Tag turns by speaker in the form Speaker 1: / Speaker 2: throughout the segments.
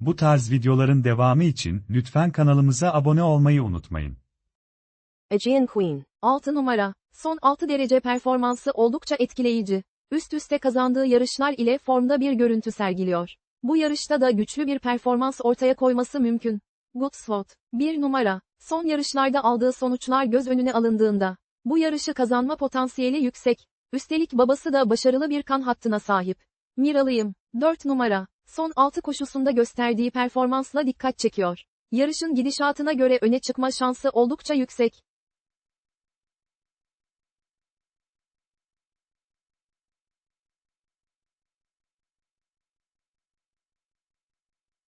Speaker 1: Bu tarz videoların devamı için lütfen kanalımıza abone olmayı unutmayın.
Speaker 2: Aegean Queen.
Speaker 3: 6 numara. Son 6 derece performansı oldukça etkileyici. Üst üste kazandığı yarışlar ile formda bir görüntü sergiliyor. Bu yarışta da güçlü bir performans ortaya koyması mümkün. Goodswot. 1 numara. Son yarışlarda aldığı sonuçlar göz önüne alındığında. Bu yarışı kazanma potansiyeli yüksek. Üstelik babası da başarılı bir kan hattına sahip. Miralıyım. 4 numara. Son 6 koşusunda gösterdiği performansla dikkat çekiyor. Yarışın gidişatına göre öne çıkma şansı oldukça yüksek.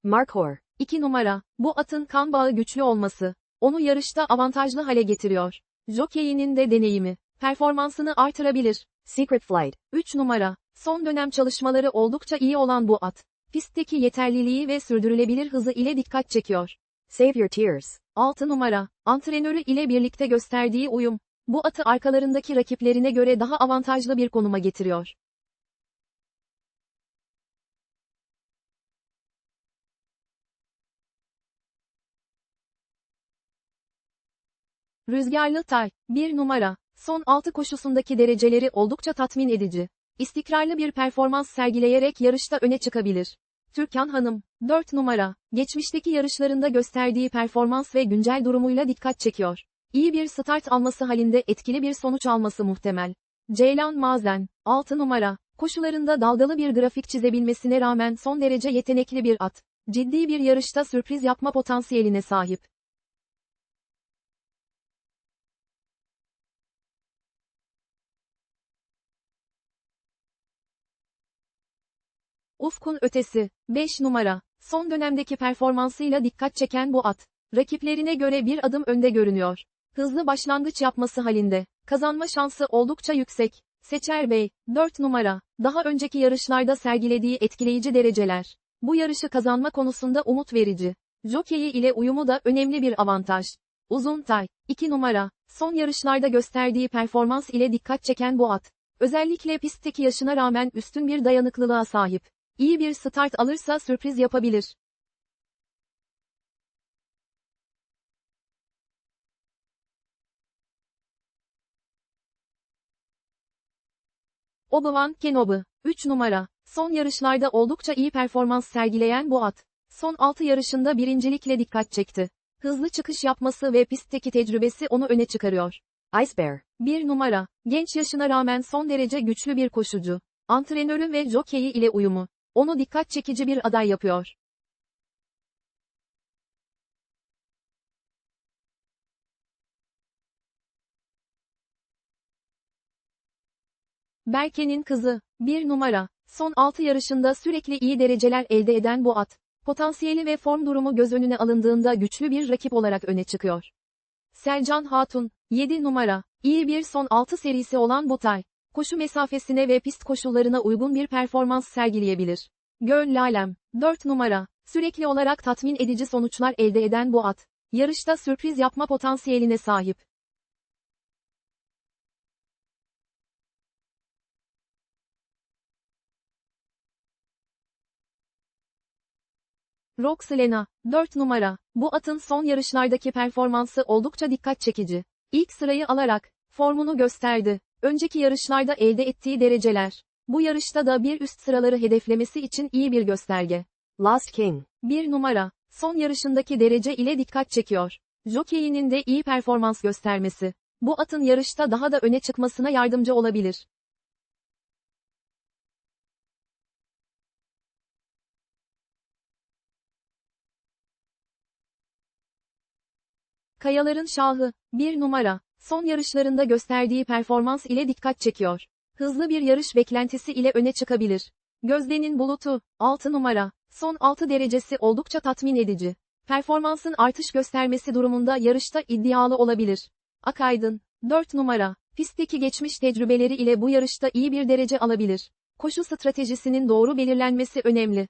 Speaker 2: Markhor.
Speaker 3: 2 numara. Bu atın kan bağı güçlü olması, onu yarışta avantajlı hale getiriyor. Jockey'inin de deneyimi, performansını artırabilir.
Speaker 2: Secret Flight.
Speaker 3: 3 numara. Son dönem çalışmaları oldukça iyi olan bu at, pistteki yeterliliği ve sürdürülebilir hızı ile dikkat çekiyor.
Speaker 2: Save Your Tears.
Speaker 3: 6 numara. Antrenörü ile birlikte gösterdiği uyum, bu atı arkalarındaki rakiplerine göre daha avantajlı bir konuma getiriyor. Rüzgarlı Tay, 1 numara. Son 6 koşusundaki dereceleri oldukça tatmin edici. İstikrarlı bir performans sergileyerek yarışta öne çıkabilir. Türkan Hanım, 4 numara. Geçmişteki yarışlarında gösterdiği performans ve güncel durumuyla dikkat çekiyor. İyi bir start alması halinde etkili bir sonuç alması muhtemel. Ceylan Mazen, 6 numara. Koşularında dalgalı bir grafik çizebilmesine rağmen son derece yetenekli bir at. Ciddi bir yarışta sürpriz yapma potansiyeline sahip. Ufkun ötesi, 5 numara, son dönemdeki performansıyla dikkat çeken bu at, rakiplerine göre bir adım önde görünüyor. Hızlı başlangıç yapması halinde, kazanma şansı oldukça yüksek. Seçer Bey, 4 numara, daha önceki yarışlarda sergilediği etkileyici dereceler. Bu yarışı kazanma konusunda umut verici. Jockey ile uyumu da önemli bir avantaj. Uzun Tay, 2 numara, son yarışlarda gösterdiği performans ile dikkat çeken bu at. Özellikle pistteki yaşına rağmen üstün bir dayanıklılığa sahip. İyi bir start alırsa sürpriz yapabilir. Obi-Wan Kenobi, 3 numara. Son yarışlarda oldukça iyi performans sergileyen bu at. Son 6 yarışında birincilikle dikkat çekti. Hızlı çıkış yapması ve pistteki tecrübesi onu öne çıkarıyor.
Speaker 2: Ice Bear.
Speaker 3: 1 numara. Genç yaşına rağmen son derece güçlü bir koşucu. Antrenörü ve jokeyi ile uyumu, onu dikkat çekici bir aday yapıyor. Berke'nin kızı, bir numara, son 6 yarışında sürekli iyi dereceler elde eden bu at, potansiyeli ve form durumu göz önüne alındığında güçlü bir rakip olarak öne çıkıyor. Selcan Hatun, 7 numara, iyi bir son 6 serisi olan bu tay, koşu mesafesine ve pist koşullarına uygun bir performans sergileyebilir. Göl Lalem, 4 numara, sürekli olarak tatmin edici sonuçlar elde eden bu at, yarışta sürpriz yapma potansiyeline sahip. Roxelena, 4 numara, bu atın son yarışlardaki performansı oldukça dikkat çekici. İlk sırayı alarak, formunu gösterdi. Önceki yarışlarda elde ettiği dereceler, bu yarışta da bir üst sıraları hedeflemesi için iyi bir gösterge.
Speaker 2: Lost King.
Speaker 3: 1 numara, son yarışındaki derece ile dikkat çekiyor. Jockey'inin de iyi performans göstermesi, bu atın yarışta daha da öne çıkmasına yardımcı olabilir. Kayaların Şahı, 1 numara, son yarışlarında gösterdiği performans ile dikkat çekiyor. Hızlı bir yarış beklentisi ile öne çıkabilir. Gözde'nin bulutu, 6 numara, son 6 derecesi oldukça tatmin edici. Performansın artış göstermesi durumunda yarışta iddialı olabilir. Akaydın, 4 numara, pistteki geçmiş tecrübeleri ile bu yarışta iyi bir derece alabilir. Koşu stratejisinin doğru belirlenmesi önemli.